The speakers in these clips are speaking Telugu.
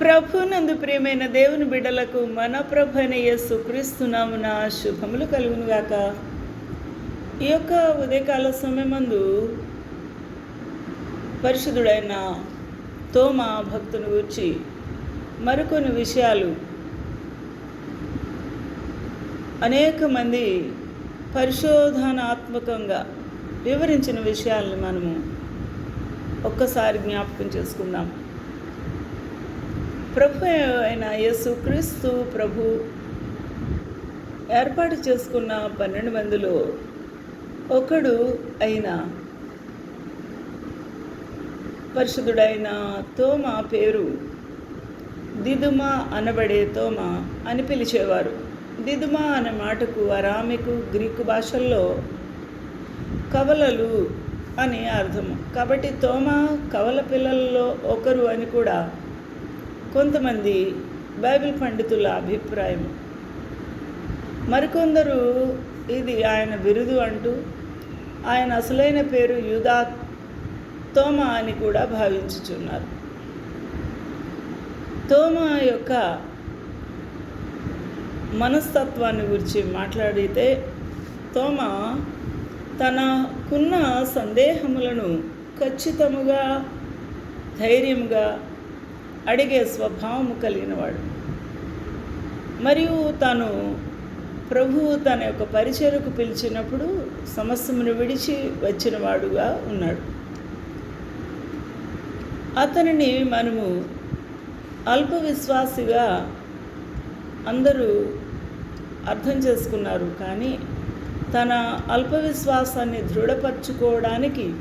ప్రభునందు ప్రియమైన దేవుని బిడ్డలకు మన ప్రభు సుక్రీస్తున్నామున శుభములు కలుగునుగాక. ఈ యొక్క ఉదయకాల సమయమందు పరిశుద్ధుడైన తోమ భక్తుని గురించి మరికొన్ని విషయాలు అనేక మంది పరిశోధనాత్మకంగా వివరించిన విషయాలను మనము ఒక్కసారి జ్ఞాపకం చేసుకుందాం. ప్రభు అయిన యేసు క్రీస్తు ప్రభు ఏర్పాటు చేసుకున్న పన్నెండు మందిలో ఒకడు అయిన పరిశుద్ధుడైన తోమ పేరు దిదుమ అనబడే తోమ అని పిలిచేవారు. దిదుమ అనే మాటకు అరామికు గ్రీకు భాషల్లో కవలలు అని అర్థము. కాబట్టి తోమ కవల పిల్లల్లో ఒకరు అని కూడా కొంతమంది బైబిల్ పండితుల అభిప్రాయం. మరికొందరు ఇది ఆయన బిరుదు అంటూ ఆయన అసలైన పేరు యూదా తోమ అని కూడా భావించుచున్నారు. తోమా యొక్క మనస్తత్వాన్ని గురించి మాట్లాడితే తోమ తనకున్న సందేహములను ఖచ్చితముగా ధైర్యంగా అడిగే స్వభావము కలిగినవాడు. మరియు తను ప్రభువు తన యొక్క పరిచయకు పిలిచినప్పుడు సమస్యమును విడిచి వచ్చినవాడుగా ఉన్నాడు. అతనిని మనము అల్ప విశ్వాసిగా అందరూ అర్థం చేసుకున్నారు. కానీ తన అల్ప విశ్వాసాన్ని దృఢపరచుకోవడానికి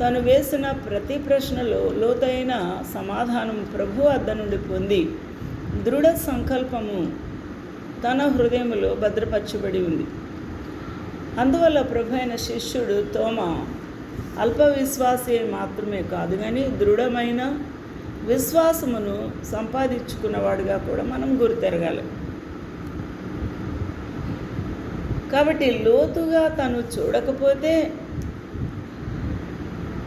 తను వేసిన ప్రతి ప్రశ్నలో లోతైన సమాధానం ప్రభు వద్ద నుండి పొంది దృఢ సంకల్పము తన హృదయములో భద్రపరచబడి ఉంది. అందువల్ల ప్రభు అయిన శిష్యుడు తోమ అల్ప విశ్వాసే మాత్రమే కాదు కానీ దృఢమైన విశ్వాసమును సంపాదించుకున్నవాడుగా కూడా మనం గుర్తెరగాలి కాబట్టి లోతుగా తను చూడకపోతే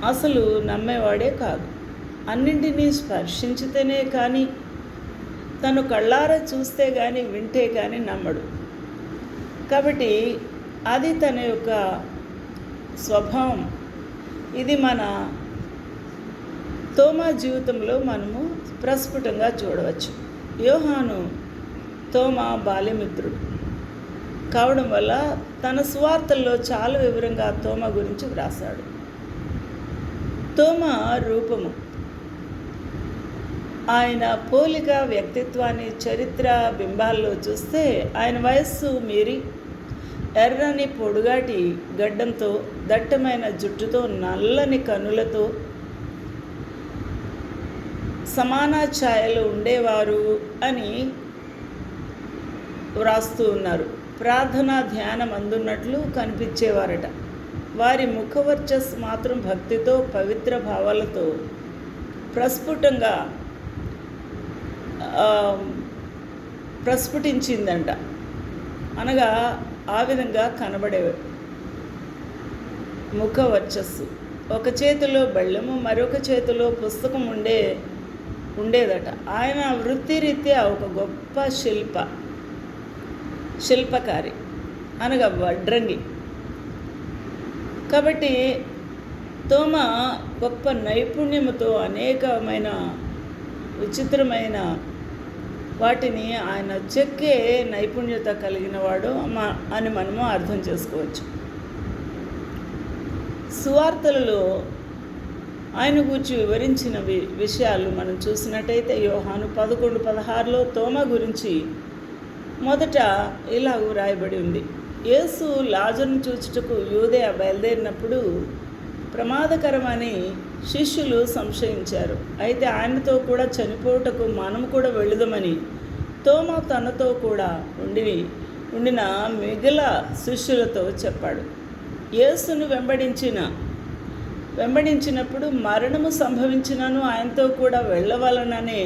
అసలు నమ్మేవాడే కాదు. అన్నింటినీ స్పర్శించితేనే కానీ తను కళ్ళారా చూస్తే కానీ వింటే కానీ నమ్మడు. కాబట్టి అది తన యొక్క స్వభావం. ఇది మన తోమా జీవితంలో మనము ప్రస్ఫుటంగా చూడవచ్చు. యోహాను తోమా బాల్యమిత్రుడు. కావడం వల్ల తన స్వార్థల్లో చాలా వివరంగా తోమ గురించి వ్రాసాడు తోమ రూపము ఆయన పోలిక వ్యక్తిత్వాన్ని చరిత్ర బింబాల్లో చూస్తే ఆయన వయస్సు మీరి ఎర్రని పొడుగాటి గడ్డంతో దట్టమైన జుట్టుతో నల్లని కనులతో సమాన ఛాయలు ఉండేవారు అని వ్రాస్తూ ఉన్నారు. ప్రార్థన ధ్యానం అందున్నట్లు కనిపించేవారట. వారి ముఖవర్చస్ మాత్రం భక్తితో పవిత్ర భావాలతో. ప్రస్ఫుటంగా ప్రస్ఫుటించిందంట. అనగా ఆ విధంగా కనబడేవి. ముఖ వర్చస్సు ఒక చేతిలో బళ్ళము మరొక చేతిలో పుస్తకం ఉండే ఉండేదట. ఆయన వృత్తిరీత్యా ఒక గొప్ప శిల్ప శిల్పకారి. అనగా వడ్రంగి. కాబట్టి తోమ గొప్ప నైపుణ్యముతో అనేకమైన విచిత్రమైన వాటిని ఆయన చెక్కే నైపుణ్యత కలిగిన వాడు అని మనము అర్థం చేసుకోవచ్చు. సువార్తలలో ఆయన గురించి వివరించిన వి విషయాలు మనం చూసినట్టయితే యోహాను పదకొండు పదహారులో తోమ గురించి మొదట ఇలా వ్రాయబడి ఉంది. యేసు లాజర్ను చూచుటకు యూదయ బయలుదేరినప్పుడు ప్రమాదకరమని శిష్యులు సంశయించారు. అయితే ఆయనతో కూడా చనిపోవుటకు మనం కూడా వెళుదమని తోమ తనతో కూడా ఉండి ఉండిన మిగిల శిష్యులతో చెప్పాడు. యేసును వెంబడించిన వెంబడించినప్పుడు మరణము సంభవించినను ఆయనతో కూడా వెళ్ళవలననే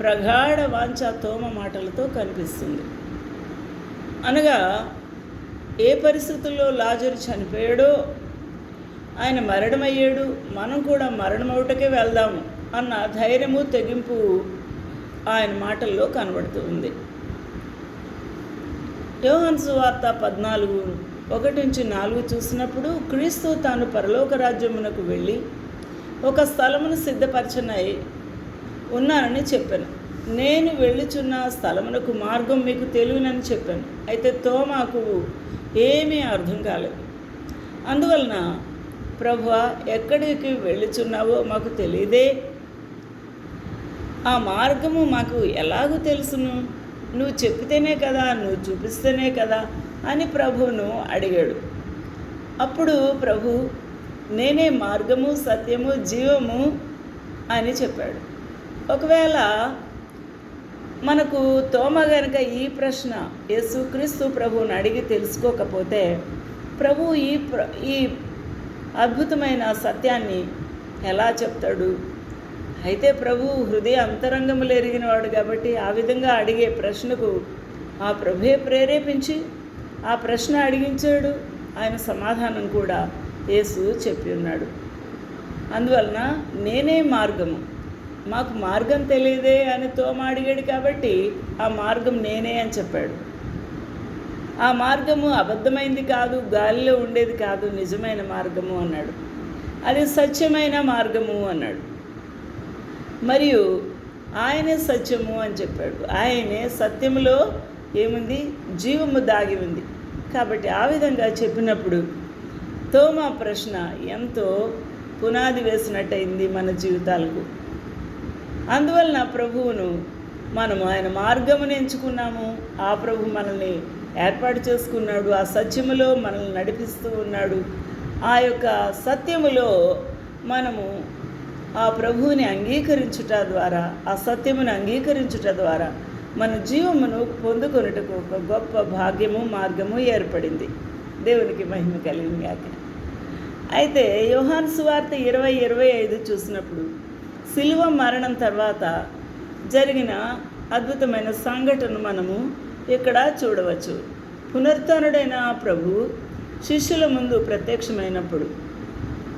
ప్రగాఢ వాంఛ తోమ మాటలతో కనిపిస్తుంది. అనగా ఏ పరిస్థితుల్లో లాజరు చనిపోయాడో ఆయన మరణమయ్యాడు మనం కూడా మరణమవుటకే వెళ్దాము అన్న ధైర్యము తెగింపు ఆయన మాటల్లో కనబడుతూ ఉంది. యోహన్ సువార్త పద్నాలుగు ఒకటి నుంచి నాలుగు చూసినప్పుడు క్రీస్తు తాను పరలోక రాజ్యమునకు వెళ్ళి ఒక స్థలమును సిద్ధపరచనై ఉన్నానని చెప్పాను. నేను వెళ్ళుచున్న స్థలమునకు మార్గం మీకు తెలియనని చెప్పాను. అయితే తోమాకు ఏమీ అర్థం కాలేదు. అందువలన ప్రభు ఎక్కడికి వెళ్ళుచున్నావో మాకు తెలియదే. ఆ మార్గము మాకు ఎలాగూ తెలుసును? నువ్వు చెప్తేనే కదా నువ్వు చూపిస్తేనే కదా అని ప్రభువును అడిగాడు. అప్పుడు ప్రభు నేనే మార్గము సత్యము జీవము అని చెప్పాడు. ఒకవేళ మనకు తోమ గనుక ఈ ప్రశ్న యేసుక్రీస్తు ప్రభువుని అడిగి తెలుసుకోకపోతే ప్రభు ఈ ప్ర ఈ అద్భుతమైన సత్యాన్ని ఎలా చెప్తాడు? అయితే ప్రభు హృదయ అంతరంగములు ఎరిగినవాడు కాబట్టి ఆ విధంగా అడిగే ప్రశ్నకు ఆ ప్రభుయే ప్రేరేపించి ఆ ప్రశ్న అడిగించాడు. ఆయన సమాధానం కూడా యేసు చెప్పి ఉన్నాడు. అందువలన నేనే మార్గము. మాకు మార్గం తెలియదే అని తోమ అడిగాడు కాబట్టి ఆ మార్గం నేనే అని చెప్పాడు. ఆ మార్గము అబద్ధమైంది కాదు గాలిలో ఉండేది కాదు నిజమైన మార్గము అన్నాడు. అది సత్యమైన మార్గము అన్నాడు. మరియు ఆయనే సత్యము అని చెప్పాడు. ఆయనే సత్యములో ఏముంది? జీవము దాగి ఉంది. కాబట్టి ఆ విధంగా చెప్పినప్పుడు తోమా ప్రశ్న ఎంతో పునాది వేసినట్టయింది మన జీవితాలకు. అందువలన ప్రభువును మనము ఆయన మార్గమును ఎంచుకున్నాము. ఆ ప్రభు మనల్ని ఏర్పాటు చేసుకున్నాడు. ఆ సత్యములో మనల్ని నడిపిస్తూ ఉన్నాడు. ఆ యొక్క సత్యములో మనము ఆ ప్రభువుని అంగీకరించుట ద్వారా ఆ సత్యమును అంగీకరించుట ద్వారా మన జీవమును పొందుకొనుటకు ఒక గొప్ప భాగ్యము మార్గము ఏర్పడింది. దేవునికి మహిమ కలిగింది అయితే యోహాన్ సువార్త ఇరవై ఇరవై ఐదు చూసినప్పుడు శిలువ మరణం తర్వాత జరిగిన అద్భుతమైన సంఘటన మనము ఇక్కడ చూడవచ్చు? పునరుత్డైన ఆ ప్రభు శిష్యుల ముందు ప్రత్యక్షమైనప్పుడు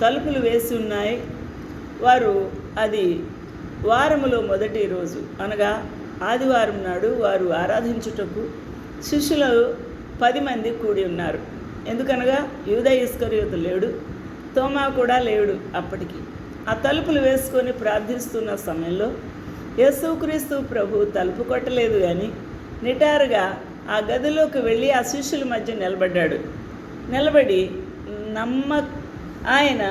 తలుపులు వేసి ఉన్నాయి. వారు అది వారములో మొదటి రోజు అనగా ఆదివారం నాడు వారు ఆరాధించుటకు శిష్యులు పది మంది కూడి ఉన్నారు. ఎందుకనగా యూద ఇస్కరియోతు లేడు తోమా కూడా లేడు అప్పటికి. ఆ తలుపులు వేసుకొని ప్రార్థిస్తున్న సమయంలో యేసుక్రీస్తు ప్రభు తలుపు కొట్టలేదు కానీ నిటారుగా ఆ గదిలోకి వెళ్ళి ఆ శిష్యుల మధ్య నిలబడ్డాడు. నిలబడి నమ్మ ఆయన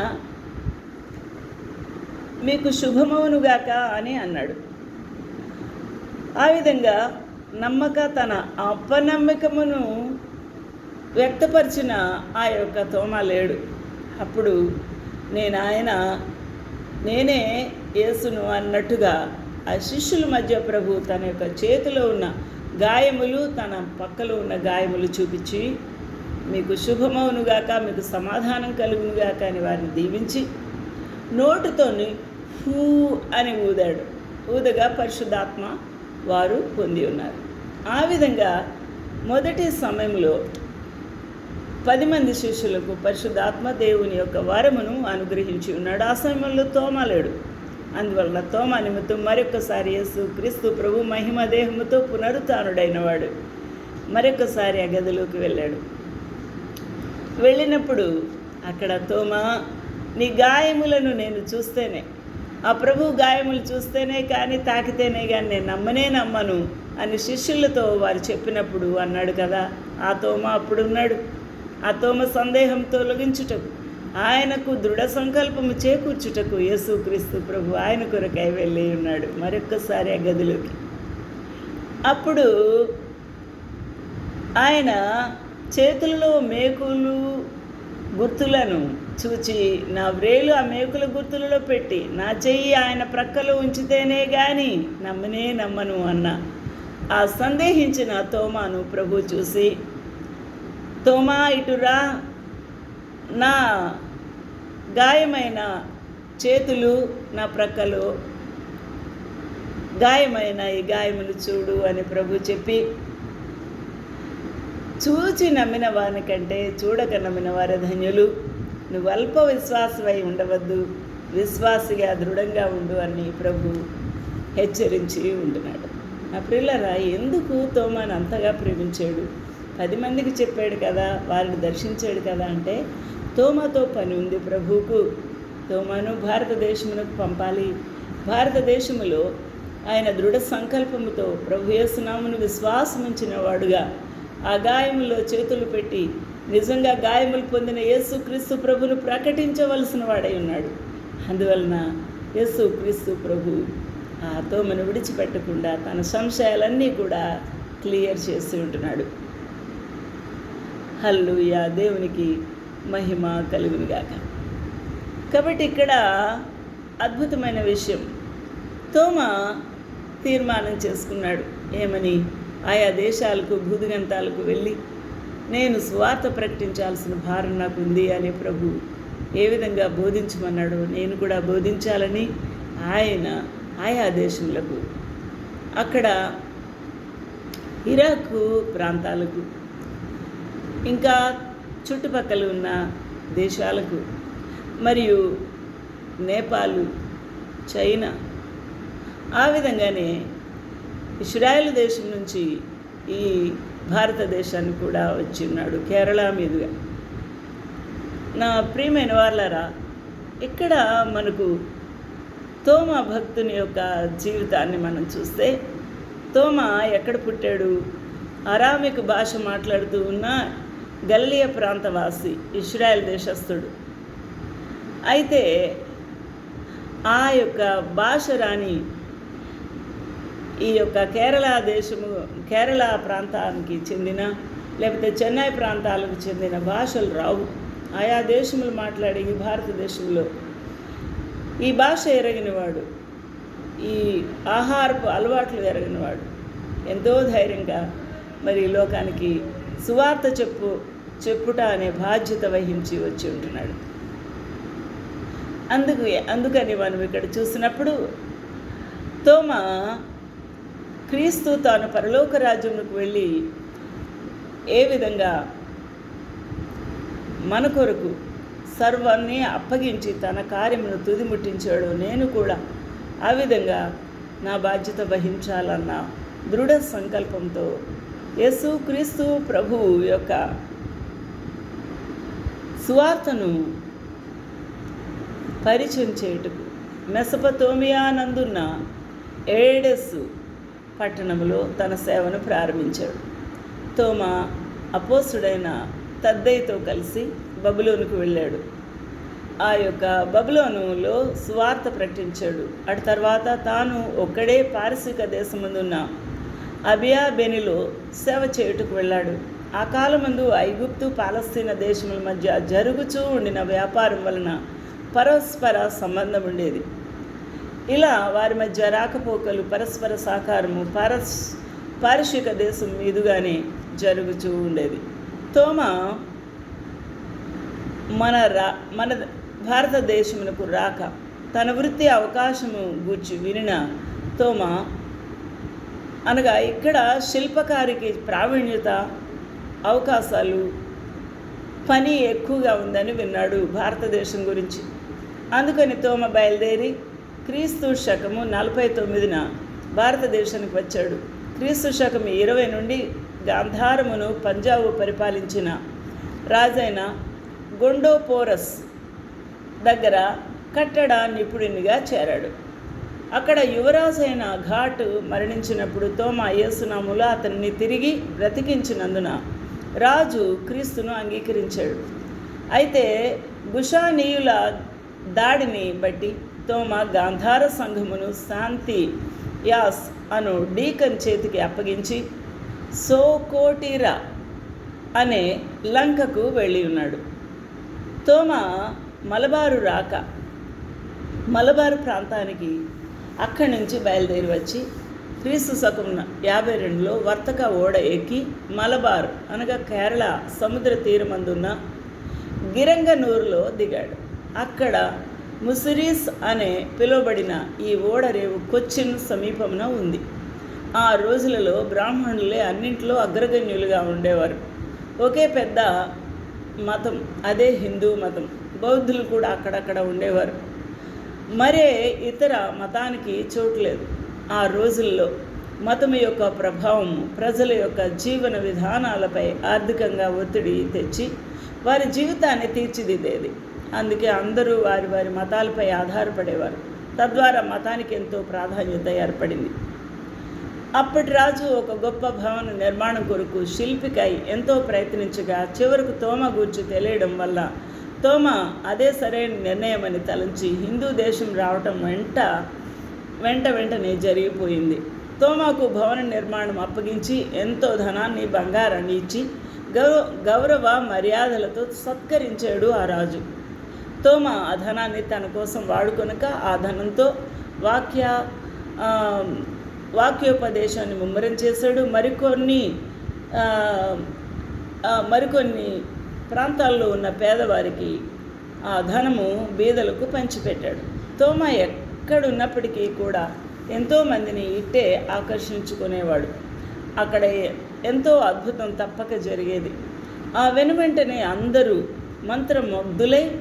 మీకు శుభమవునుగాక అని అన్నాడు. ఆ విధంగా నమ్మక తన అపనమ్మకమును వ్యక్తపరిచిన ఆ యొక్క తోమ లేడు అప్పుడు నేను ఆయన నేనే యేసును అన్నట్టుగా ఆ శిష్యుల మధ్య ప్రభు తన యొక్క చేతిలో ఉన్న గాయములు తన పక్కలో ఉన్న గాయములు చూపించి మీకు శుభమవునుగాక మీకు సమాధానం కలుగునుగాక అని వారిని దీవించి నోటుతోని హూ అని ఊదాడు. ఊదగా పరిశుద్ధాత్మ వారు పొంది ఉన్నారు. ఆ విధంగా మొదటి సమయంలో పది మంది శిష్యులకు పరిశుద్ధాత్మ దేవుని యొక్క వరమును అనుగ్రహించి ఉన్నాడు. ఆ సమయంలో తోమలేడు అందువలన తోమ నిమిత్తం మరొకసారి యేసు క్రీస్తు ప్రభు మహిమ దేహముతో పునరుతానుడైనవాడు మరొకసారి ఆ గదిలోకి వెళ్ళాడు. వెళ్ళినప్పుడు అక్కడ తోమ నీ గాయములను నేను చూస్తేనే ఆ ప్రభు గాయములు చూస్తేనే కానీ తాకితేనే కానీ నేను నమ్మనే నమ్మను అని శిష్యులతో వారు చెప్పినప్పుడు అన్నాడు కదా ఆ తోమ అప్పుడు అతోమ ఆ తోమ సందేహం తొలగించుటకు ఆయనకు దృఢ సంకల్పము చేకూర్చుటకు యేసుక్రీస్తు ప్రభు ఆయన కొరకై వెళ్ళి ఉన్నాడు మరొక్కసారి ఆ గదిలోకి. అప్పుడు ఆయన చేతులలో మేకులు గుర్తులను చూచి నా వ్రేలు ఆ మేకుల గుర్తులలో పెట్టి నా చెయ్యి ఆయన ప్రక్కలో ఉంచితేనే గాని నమ్మనే నమ్మను అన్న. ఆ సందేహించిన తోమాను ప్రభు చూసి తోమా ఇటురా నా గాయమైన చేతులు నా ప్రక్కలో. గాయమైన ఈ గాయములు చూడు అని ప్రభు చెప్పి చూచి నమ్మిన వాని కంటే చూడక నమ్మిన వారి ధన్యులు. నువ్వు అల్ప విశ్వాసమై ఉండవద్దు. విశ్వాసిగా దృఢంగా ఉండు అని ప్రభు హెచ్చరించి ఉంటున్నాడు. నా పిల్లరా ఎందుకు తోమాను అంతగా ప్రేమించాడు? పది మందికి చెప్పాడు కదా వారిని దర్శించాడు కదా అంటే తోమతో పని ఉంది ప్రభువుకు. తోమాను భారతదేశమునకు పంపాలి. భారతదేశములో ఆయన దృఢ సంకల్పముతో ప్రభు యేసునామును విశ్వాసముంచిన వాడుగా ఆ గాయములో చేతులు పెట్టి నిజంగా గాయములు పొందిన యేసు క్రీస్తు ప్రభును ప్రకటించవలసిన వాడై ఉన్నాడు. అందువలన యేసు క్రీస్తు ప్రభు ఆ తోమను విడిచిపెట్టకుండా తన సంశయాలన్నీ కూడా క్లియర్ చేసి ఉంటున్నాడు. హల్లుయా దేవునికి మహిమ కలుగునుగాక. కాబట్టి ఇక్కడ అద్భుతమైన విషయం. తోమ తీర్మానం చేసుకున్నాడు. ఏమని? ఆయా దేశాలకు భూదిగంతాలకు వెళ్ళి నేను స్వార్థ ప్రకటించాల్సిన భారం నాకు ఉంది అనే ప్రభు ఏ విధంగా బోధించమన్నాడో నేను కూడా బోధించాలని ఆయన ఆయా దేశములకు అక్కడ ఇరాకు ప్రాంతాలకు ఇంకా చుట్టుపక్కల ఉన్న దేశాలకు మరియు నేపాల్ చైనా ఆ విధంగానే ఇస్రాయల్ దేశం నుంచి ఈ భారతదేశానికి కూడా వచ్చి ఉన్నాడు కేరళ మీదుగా. నా ప్రియమైన వాళ్ళరా ఇక్కడ మనకు తోమ భక్తుని యొక్క జీవితాన్ని మనం చూస్తే తోమ ఎక్కడ పుట్టాడు అరామిక్ భాష మాట్లాడుతూ ఉన్న గల్లియ ప్రాంతవాసి ఇస్రాయల్ దేశస్థుడు. అయితే ఆ యొక్క భాష రాని ఈ యొక్క కేరళ దేశము కేరళ ప్రాంతానికి చెందిన లేకపోతే చెన్నై ప్రాంతాలకు చెందిన భాషలు రావు. ఆయా దేశములు మాట్లాడే ఈ భారతదేశంలో ఈ భాష ఎరగినవాడు ఈ ఆహారపు అలవాట్లు ఎరగినవాడు. ఎంతో ధైర్యంగా మరి లోకానికి సువార్త చెప్పు చెప్పుట అనే బాధ్యత వహించి వచ్చి ఉంటున్నాడు. అందుకు అందుకని మనం ఇక్కడ చూసినప్పుడు తోమ క్రీస్తు తాను పరలోక రాజ్యములకు వెళ్ళి ఏ విధంగా మన కొరకు సర్వాన్ని అప్పగించి తన కార్యమును తుదిముట్టించాడు నేను కూడా ఆ విధంగా నా బాధ్యత వహించాలన్న దృఢ సంకల్పంతో యేసు క్రీస్తు ప్రభువు యొక్క సువార్తను పరిచయం చేయుటకు మెసపతోమియానందున్న ఏడెస్సు పట్టణంలో తన సేవను ప్రారంభించాడు. తోమా అపోసుడైన తద్దయ్యతో కలిసి బబులోనుకు వెళ్ళాడు. ఆ యొక్క బబులోనులో సువార్త ప్రకటించాడు. అటు తర్వాత తాను ఒక్కడే పారసిక దేశమందున్న అబియా బెనిలో సేవ చేయుటకు వెళ్ళాడు. ఆ కాలమందు ఐగుప్తు పాలస్తీన దేశముల మధ్య జరుగుచూ ఉండిన వ్యాపారం వలన పరస్పర సంబంధం ఉండేది. ఇలా వారి మధ్య రాకపోకలు పరస్పర సహకారము పరస్ పారిశిక దేశం మీదుగానే జరుగుతూ ఉండేది. తోమ మన రా మన భారతదేశమునకు రాక తన వృత్తి అవకాశము గూర్చి వినిన తోమ అనగా ఇక్కడ శిల్పకారికి ప్రావీణ్యత అవకాశాలు పని ఎక్కువగా ఉందని విన్నాడు భారతదేశం గురించి. అందుకని తోమ బయలుదేరి క్రీస్తు శకము నలభై తొమ్మిదిన భారతదేశానికి వచ్చాడు. క్రీస్తు శకము ఇరవై నుండి గాంధారమును పంజాబు పరిపాలించిన రాజైన గొండోపోరస్ దగ్గర కట్టడ నిపుణునిగా చేరాడు. అక్కడ యువరాజైన ఘాట్ మరణించినప్పుడు తోమా యేసునాములు అతన్ని తిరిగి బ్రతికించినందున రాజు క్రీస్తును అంగీకరించాడు. అయితే గుషానీయుల దాడిని బట్టి తోమ గాంధార సంఘమును శాంతి యాస్ అను డీకన్ చేతికి అప్పగించి సోకోటిరా అనే లంకకు వెళ్ళి ఉన్నాడు తోమ మలబారు రాక మలబారు ప్రాంతానికి అక్కడి నుంచి బయలుదేరి వచ్చి క్రీస్తు శకం యాభై రెండులో వర్తక ఓడ ఎక్కి మలబార్ అనగా కేరళ సముద్ర తీరమందున్న గిరంగనూరులో దిగాడు. అక్కడ ముసిరీస్ అనే పిలువబడిన ఈ ఓడరేవు కొచ్చిన్ సమీపమున ఉంది. ఆ రోజులలో బ్రాహ్మణులే అన్నింటిలో అగ్రగణ్యులుగా ఉండేవారు. ఒకే పెద్ద మతం అదే హిందూ మతం. బౌద్ధులు కూడా అక్కడక్కడ ఉండేవారు. మరే ఇతర మతానికి చోటు లేదు. ఆ రోజుల్లో మతము యొక్క ప్రభావం ప్రజల యొక్క జీవన విధానాలపై ఆర్థికంగా ఒత్తిడి తెచ్చి వారి జీవితాన్ని తీర్చిదిద్దేది. అందుకే అందరూ వారి వారి మతాలపై ఆధారపడేవారు. తద్వారా మతానికి ఎంతో ప్రాధాన్యత ఏర్పడింది. అప్పటి రాజు ఒక గొప్ప భవన నిర్మాణం కొరకు శిల్పికై ఎంతో ప్రయత్నించగా చివరకు తోమ గూర్చి తెలియడం వల్ల తోమ అదే సరైన నిర్ణయం అని తలంచి హిందూ దేశం రావటం వెంట వెంట వెంటనే జరిగిపోయింది. తోమాకు భవన నిర్మాణం అప్పగించి ఎంతో ధనాన్ని బంగారాన్ని ఇచ్చి గౌరవ గౌరవ మర్యాదలతో సత్కరించాడు ఆ రాజు. తోమ ఆ ధనాన్ని తన కోసం వాడుకొనక ఆ ధనంతో వాక్య వాక్యోపదేశాన్ని ముమ్మరం చేశాడు. మరికొన్ని మరికొన్ని ప్రాంతాల్లో ఉన్న పేదవారికి ఆ ధనము బీదలకు పంచిపెట్టాడు. తోమ ఎక్కడున్నప్పటికీ కూడా ఎంతోమందిని ఇట్టే ఆకర్షించుకునేవాడు. అక్కడ ఎంతో అద్భుతం తప్పక జరిగేది. ఆ వెనువెంటనే అందరూ మంత్రముగ్ధులై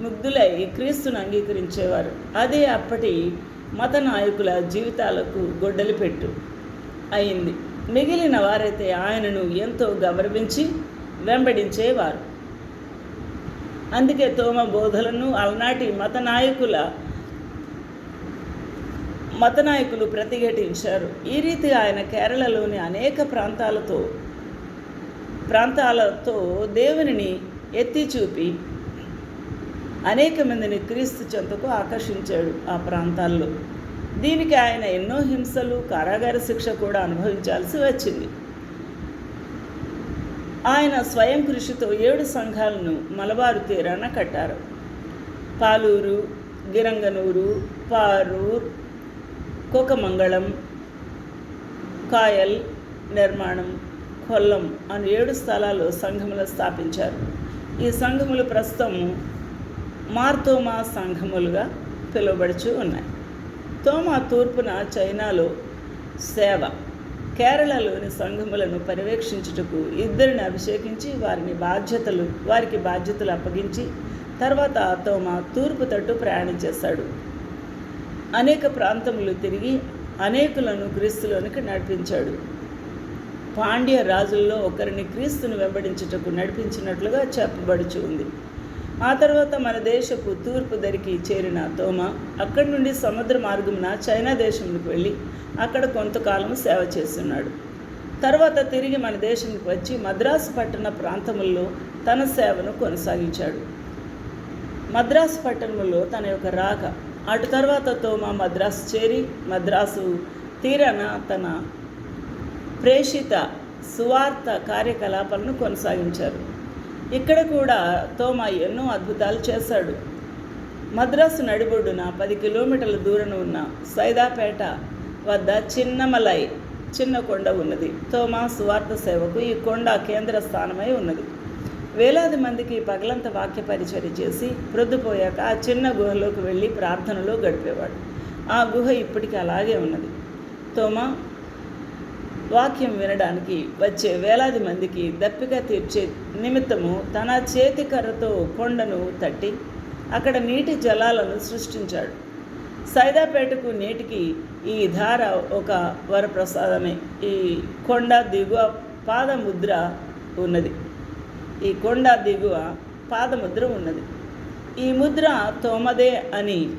ముగ్ధులై క్రీస్తును అంగీకరించేవారు. అదే అప్పటి మత నాయకుల జీవితాలకు గొడ్డలి పెట్టు అయింది. మిగిలిన వారైతే ఆయనను ఎంతో గౌరవించి వెంబడించేవారు. అందుకే తోమ బోధలను అలనాటి మత నాయకుల మత నాయకులు ప్రతిఘటించారు. ఈ రీతిగా ఆయన కేరళలోని అనేక ప్రాంతాలతో ప్రాంతాలతో దేవునిని ఎత్తి చూపి అనేక మందిని క్రీస్తు చెంతకు ఆకర్షించాడు ఆ ప్రాంతాల్లో. దీనికి ఆయన ఎన్నో హింసలు కారాగార శిక్ష కూడా అనుభవించాల్సి వచ్చింది. ఆయన స్వయం కృషితో ఏడు సంఘాలను మలబారు తీరాన కట్టారు. పాలూరు గిరంగనూరు పారూర్ కోకమంగళం కాయల్ నిర్మాణం కొల్లం అని ఏడు స్థలాల్లో సంఘములు స్థాపించారు. ఈ సంఘములు ప్రస్తుతం మార్తోమా సంఘములుగా పిలువబడుచు ఉన్నాయి. తోమా తూర్పున చైనాలో సేవ కేరళలోని సంఘములను పర్యవేక్షించుటకు ఇద్దరిని అభిషేకించి వారిని బాధ్యతలు వారికి బాధ్యతలు అప్పగించి తర్వాత తోమా తూర్పు తట్టు ప్రయాణం చేశాడు అనేక ప్రాంతములు తిరిగి అనేకులను క్రీస్తులోనికి నడిపించాడు. పాండ్య రాజుల్లో ఒకరిని క్రీస్తును వెంబడించుటకు నడిపించినట్లుగా చెప్పబడుచు ఉంది. ఆ తర్వాత మన దేశపు తూర్పు దరికి చేరిన తోమ అక్కడి నుండి సముద్ర మార్గమున చైనా దేశంలోకి వెళ్ళి అక్కడ కొంతకాలం సేవ చేస్తున్నాడు. తర్వాత తిరిగి మన దేశానికి వచ్చి మద్రాసు పట్టణ ప్రాంతముల్లో తన సేవను కొనసాగించాడు. మద్రాసు పట్టణంలో తన యొక్క రాక అటు తర్వాత తోమా మద్రాసు చేరి మద్రాసు తీరాన తన ప్రేషిత సువార్త కార్యకలాపాలను కొనసాగించారు. ఇక్కడ కూడా తోమా ఎన్నో అద్భుతాలు చేశాడు. మద్రాసు నడిబొడ్డున పది కిలోమీటర్ల దూరం ఉన్న సైదాపేట వద్ద చిన్నమలై చిన్న కొండ ఉన్నది. తోమా సువార్త సేవకు ఈ కొండ కేంద్ర స్థానమై ఉన్నది. వేలాది మందికి పగలంత వాక్య పరిచర్య చేసి ప్రొద్దుపోయాక ఆ చిన్న గుహలోకి వెళ్ళి ప్రార్థనలో గడిపేవాడు. ఆ గుహ ఇప్పటికీ అలాగే ఉన్నది. తోమా వాక్యం వినడానికి వచ్చే వేలాది మందికి దప్పిక తీర్చే నిమిత్తము తన చేతి కర్రతో కొండను తట్టి అక్కడ నీటి జలాలను సృష్టించాడు. సైదాపేటకు నీటికి ఈ ధార ఒక వరప్రసాదమే. ఈ కొండ దిగువ పాదముద్ర ఉన్నది. ఈ కొండ దిగువ పాదముద్ర ఉన్నది. ఈ ముద్ర తోమదే అని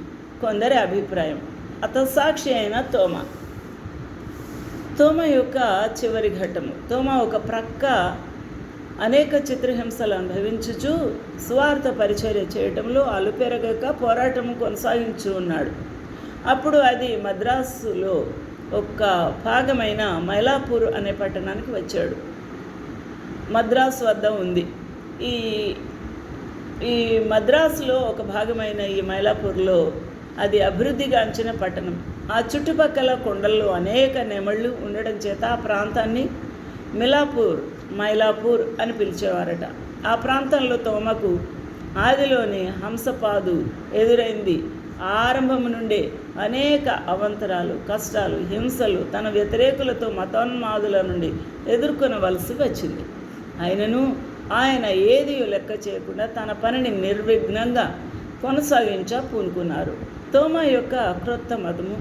కొందరి అభిప్రాయం. అత సాక్షి అయిన తోమ. తోమ యొక్క చివరి ఘట్టము. తోమ ఒక ప్రక్క అనేక చిత్రహింసలు అనుభవించుచు స్వార్థ పరిచర్య చేయటంలో అలుపెరగక పోరాటం కొనసాగించు ఉన్నాడు. అప్పుడు అది మద్రాసులో ఒక భాగమైన మైలాపూర్ అనే పట్టణానికి వచ్చాడు. మద్రాసు వద్ద ఉంది. ఈ ఈ మద్రాసులో ఒక భాగమైన ఈ మైలాపూర్లో అది అభివృద్ధిగాంచిన పట్టణం. ఆ చుట్టుపక్కల కొండల్లో అనేక నెమళ్ళు ఉండడం చేత ఆ ప్రాంతాన్ని మిలాపూర్ మైలాపూర్ అని పిలిచేవారట. ఆ ప్రాంతంలో తోమకు ఆదిలోని హంసపాదు ఎదురైంది. ఆరంభం నుండే అనేక అవంతరాలు కష్టాలు హింసలు తన వ్యతిరేకులతో మతోన్మాదుల నుండి ఎదుర్కొనవలసి వచ్చింది. అయినను ఆయన ఏది లెక్క చేయకుండా తన పనిని నిర్విఘ్నంగా కొనసాగించ పూనుకున్నారు. తోమా యొక్క క్రొత్త మతము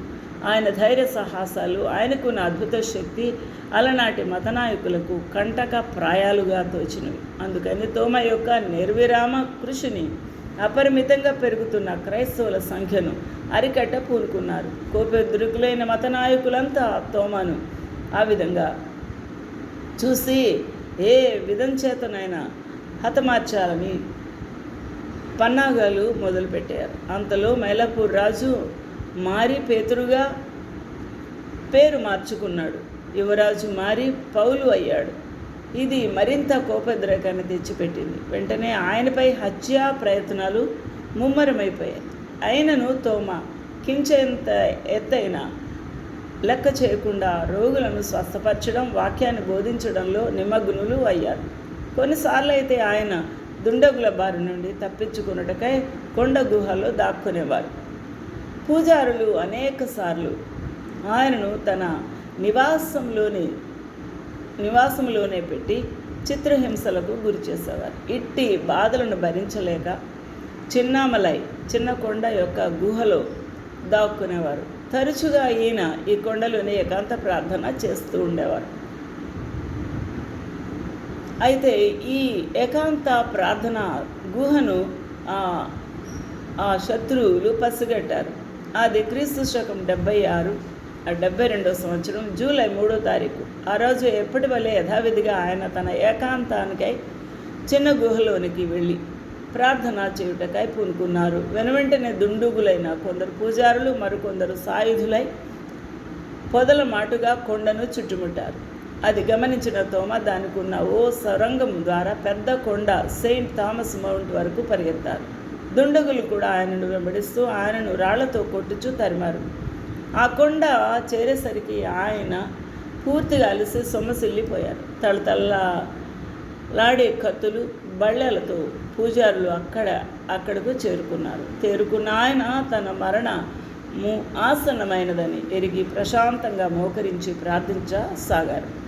ఆయన ధైర్య సాహసాలు ఆయనకున్న అద్భుత శక్తి అలనాటి మతనాయకులకు కంటక ప్రాయాలుగా తోచినవి. అందుకని తోమ యొక్క నిర్విరామ కృషిని అపరిమితంగా పెరుగుతున్న క్రైస్తవుల సంఖ్యను అరికట్ట పూనుకున్నారు. కోపెద్రుకులైన మతనాయకులంతా తోమను ఆ విధంగా చూసి ఏ విధం చేతనైనా హతమార్చాలని పన్నాగాలు మొదలుపెట్టారు. అంతలో మైలాపూర్ రాజు మారి పేతురుగా పేరు మార్చుకున్నాడు. యువరాజు మారి పౌలు అయ్యాడు. ఇది మరింత కోపద్రేకాన్ని తెచ్చిపెట్టింది. వెంటనే ఆయనపై హత్యా ప్రయత్నాలు ముమ్మరమైపోయాయి. అయినను తోమ కించెంత ఎత్తైన లెక్క చేయకుండా రోగులను స్వస్థపరచడం వాక్యాన్ని బోధించడంలో నిమగ్నులు అయ్యారు. కొన్నిసార్లు అయితే ఆయన దుండగుల బారి నుండి తప్పించుకున్నటకై కొండ గుహలో దాక్కునేవారు. పూజారులు అనేక సార్లు ఆయనను తన నివాసంలోని నివాసంలోనే పెట్టి చిత్రహింసలకు గురి చేసేవారు. ఇట్టి బాధలను భరించలేక చిన్నామలై చిన్న కొండ యొక్క గుహలో దాక్కునేవారు. తరచుగా ఈయన ఈ కొండలోనే ఏకాంత ప్రార్థన చేస్తూ ఉండేవారు అయితే ఈ ఏకాంత ప్రార్థన గుహను ఆ, ఆ శత్రువులు పసిగట్టారు. అది క్రీస్తు శకం డెబ్బై ఆరు డెబ్బై రెండో సంవత్సరం జూలై మూడో తారీఖు. ఆ రోజు ఎప్పటి వల్లే యథావిధిగా ఆయన తన ఏకాంతానికై చిన్న గుహలోనికి వెళ్ళి ప్రార్థన చేయుటకై పూనుకున్నారు. వెనువెంటనే దుండుగులైన కొందరు పూజారులు మరికొందరు సాయుధులై పొదల మాటుగా కొండను చుట్టుముట్టారు. అది గమనించిన తోమ దానికి ఉన్న ఓ సొరంగం ద్వారా పెద్ద కొండ సెయింట్ థామస్ మౌంట్ వరకు పరిగెత్తారు. దుండగులు కూడా ఆయనను వెంబడిస్తూ ఆయనను రాళ్ళతో కొట్టుచూ తరిమారు. ఆ కొండ చేరేసరికి ఆయన పూర్తిగా అలిసి సొమ్మసిల్లిపోయారు. తలతల్ల లాడే కత్తులు బళ్ళలతో పూజారులు అక్కడ అక్కడకు చేరుకున్నారు. తేరుకున్న ఆయన తన మరణ ము ఆసన్నమైనదని ఎరిగి ప్రశాంతంగా మోకరించి ప్రార్థించసాగారు.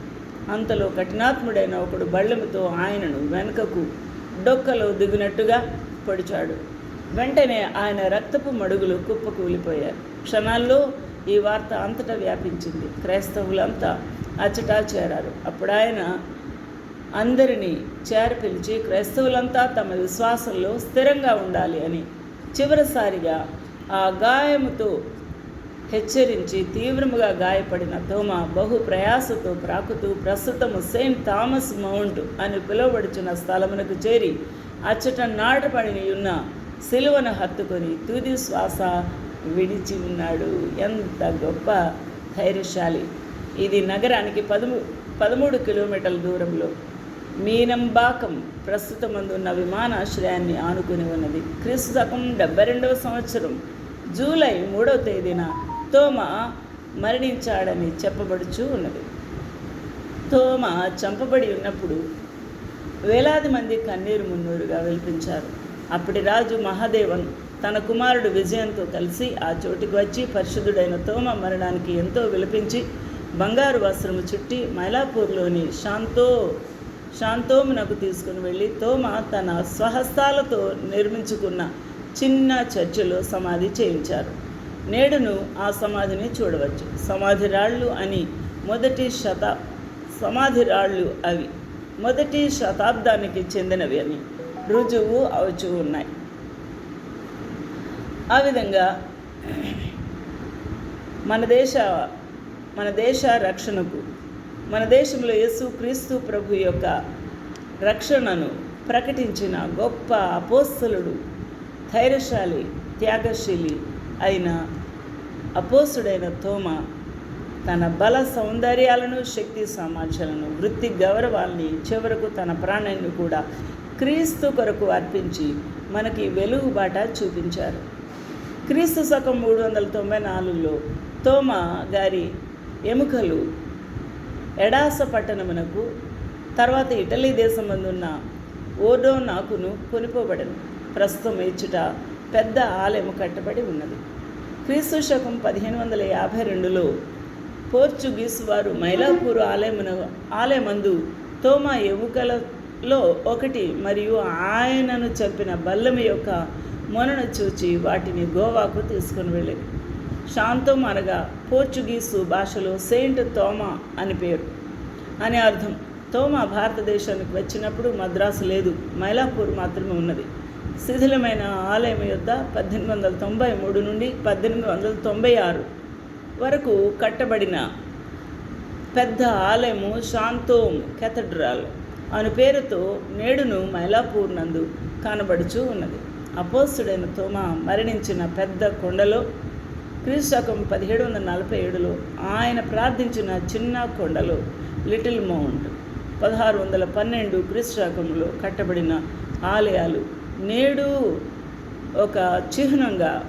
అంతలో కఠినాత్ముడైన ఒకడు బళ్ళెముతో ఆయనను వెనుకకు డొక్కలో దిగినట్టుగా పొడిచాడు. వెంటనే ఆయన రక్తపు మడుగులు కుప్పకూలిపోయారు క్షణాల్లో ఈ వార్త అంతటా వ్యాపించింది. క్రైస్తవులంతా అచ్చటా చేరారు. అప్పుడు ఆయన అందరినీ చేరపిలిచి క్రైస్తవులంతా తమ విశ్వాసంలో స్థిరంగా ఉండాలి అని చివరిసారిగా ఆ గాయముతో హెచ్చరించి తీవ్రముగా గాయపడిన తోమా బహు ప్రయాసతో ప్రాకుతూ ప్రస్తుతము సెయింట్ థామస్ మౌంట్ అని పిలువబడుచున్న స్థలమునకు చేరి అచ్చట నాటపడిని ఉన్న సిలువను హత్తుకొని తుది శ్వాస విడిచి ఉన్నాడు. ఎంత గొప్ప ధైర్యశాలి. ఇది నగరానికి పదమూ పదమూడు కిలోమీటర్ల దూరంలో మీనంబాకం ప్రస్తుతమందున్న విమానాశ్రయాన్ని ఆనుకుని ఉన్నది. క్రీస్తు శకం డెబ్బై రెండవ సంవత్సరం జూలై మూడవ తేదీన తోమ మరణించాడని చెప్పబడుచు ఉన్నది. తోమ చంపబడి ఉన్నప్పుడు వేలాది మంది కన్నీరు మున్నూరుగా విలిపించారు. అప్పటి రాజు మహాదేవన్ తన కుమారుడు విజయంతో కలిసి ఆ చోటికి వచ్చి పరిశుద్ధుడైన తోమ మరణానికి ఎంతో విలపించి బంగారు వస్త్రము చుట్టి మైలాపూర్లోని శాంతో శాంతోమునకు తీసుకుని వెళ్ళి తోమ తన స్వహస్తాలతో నిర్మించుకున్న చిన్న చర్చిలో సమాధి చేయించారు. నేడును ఆ సమాధిని చూడవచ్చు. సమాధి రాళ్ళు అని మొదటి శత సమాధి రాళ్ళు అవి. మొదటి శతాబ్దానికి చెందినవి అని రుజువు అవచూ ఉన్నాయి. ఆ విధంగా మన దేశ మన దేశ రక్షణకు మన దేశంలో యేసు క్రీస్తు ప్రభు యొక్క రక్షణను ప్రకటించిన గొప్ప అపోస్తలుడు ధైర్యశాలి త్యాగశీలి అయిన అపోస్తుడైన తోమ తన బల సౌందర్యాలను శక్తి సామర్థ్యాలను వృత్తి గౌరవాల్ని చివరకు తన ప్రాణాన్ని కూడా క్రీస్తు కొరకు అర్పించి మనకి వెలుగుబాట చూపించారు. క్రీస్తు శకం మూడు వందల తొంభై నాలుగులో తోమ గారి ఎముకలు ఎడాస పట్టణమునకు తర్వాత ఇటలీ దేశమందున్న ఓడో నాకును కొనిపోబడను ప్రస్తుతం ఇచ్చుట పెద్ద ఆలయము కట్టబడి ఉన్నది. క్రీస్తు శకం పదిహేను వందల యాభై రెండులో పోర్చుగీస్ వారు మైలాపూర్ ఆలయమున ఆలయమందు తోమా ఎముకలలో ఒకటి మరియు ఆయనను చంపిన బల్లెము యొక్క మొనను చూచి వాటిని గోవాకు తీసుకుని వెళ్ళి శాంతం అనగా పోర్చుగీసు భాషలో సెయింట్ తోమా అని పేరు. అని అర్థం. తోమా భారతదేశానికి వచ్చినప్పుడు మద్రాసు లేదు. మైలాపూర్ మాత్రమే ఉన్నది. శిథిలమైన ఆలయం యొద్ద పద్దెనిమిది వందల తొంభై మూడు నుండి పద్దెనిమిది వందల తొంభై ఆరు వరకు కట్టబడిన పెద్ద ఆలయము శాంతోమ్ కెథడ్రాల్ అను పేరుతో నేడును మైలాపూర్ నందు కానబడుచూ ఉన్నది. అపోస్తుడైన తోమా మరణించిన పెద్ద కొండలో క్రీస్తకం పదిహేడు వందల నలభై ఏడులో ఆయన ప్రార్థించిన చిన్న కొండలో లిటిల్ మౌంట్ పదహారు వందల పన్నెండు క్రీస్తుశకంలో కట్టబడిన ఆలయాలు. నేడు ఒక చిహ్నంగా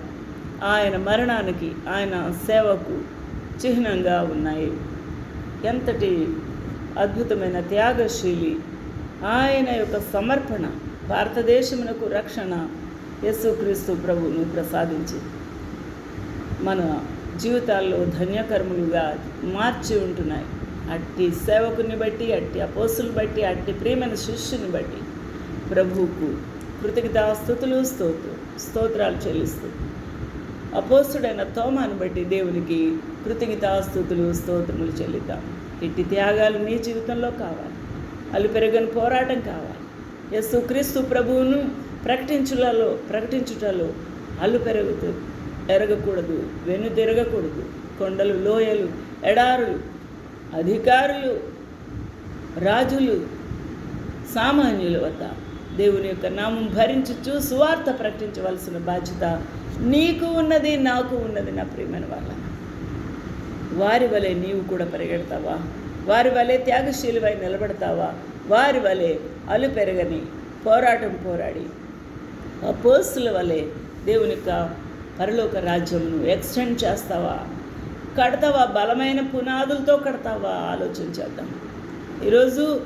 ఆయన మరణానికి ఆయన సేవకు చిహ్నంగా ఉన్నాయి. ఎంతటి అద్భుతమైన త్యాగశీలి. ఆయన యొక్క సమర్పణ భారతదేశమునకు రక్షణ యేసుక్రీస్తు ప్రభువును ప్రసాదించింది. మన జీవితాల్లో ధన్యకర్ములుగా మార్చి ఉంటున్నాయి. అట్టి సేవకుని బట్టి అట్టి అపోసులు బట్టి అట్టి ప్రేమైన శిష్యుని బట్టి ప్రభువుకు కృతజ్ఞతా స్థుతులు స్తోత్రు స్తోత్రాలు చెల్లిస్తూ అపోస్తుడైన తోమాను బట్టి దేవునికి కృతజ్ఞతాస్తుతులు స్తోత్రములు చెల్లిద్దాం. ఇట్టి త్యాగాలు నీ జీవితంలో కావాలి. అలు పెరగని పోరాటం కావాలి. యస్సు క్రీస్తు ప్రభువును ప్రకటించులలో ప్రకటించుటలో అల్లు పెరుగుతూ ఎరగకూడదు వెను తిరగకూడదు. కొండలు లోయలు ఎడారులు అధికారులు రాజులు సామాన్యుల వద్ద దేవుని యొక్క నామం భరించుచు సువార్త ప్రకటించవలసిన బాధ్యత నీకు ఉన్నది నాకు ఉన్నది నా ప్రియమైన వాళ్ళ. వారి వలె నీవు కూడా పరిగెడతావా? వారి వలె త్యాగశీలువై నిలబడతావా? వారి వలె అలు పెరగని పోరాటం పోరాడి అపోస్తుల వలె దేవుని యొక్క పరలోక రాజ్యమును ఎక్స్టెండ్ చేస్తావా? కడతావా? బలమైన పునాదులతో కడతావా? ఆలోచన చేద్దాం. ఈరోజు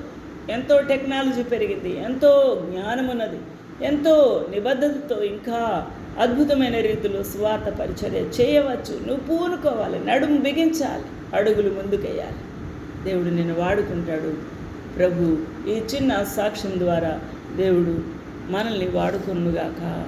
ఎంతో టెక్నాలజీ పెరిగింది ఎంతో జ్ఞానం ఉన్నది ఎంతో నిబద్ధతతో ఇంకా అద్భుతమైన రీతిలో స్వార్థ పరిచర్య చేయవచ్చు. నువ్వు పూనుకోవాలి నడుము బిగించాలి అడుగులు ముందుకేయాలి దేవుడు నేను వాడుకుంటాడు. ప్రభు ఈ చిన్న సాక్ష్యం ద్వారా దేవుడు మనల్ని వాడుకొనుగాక.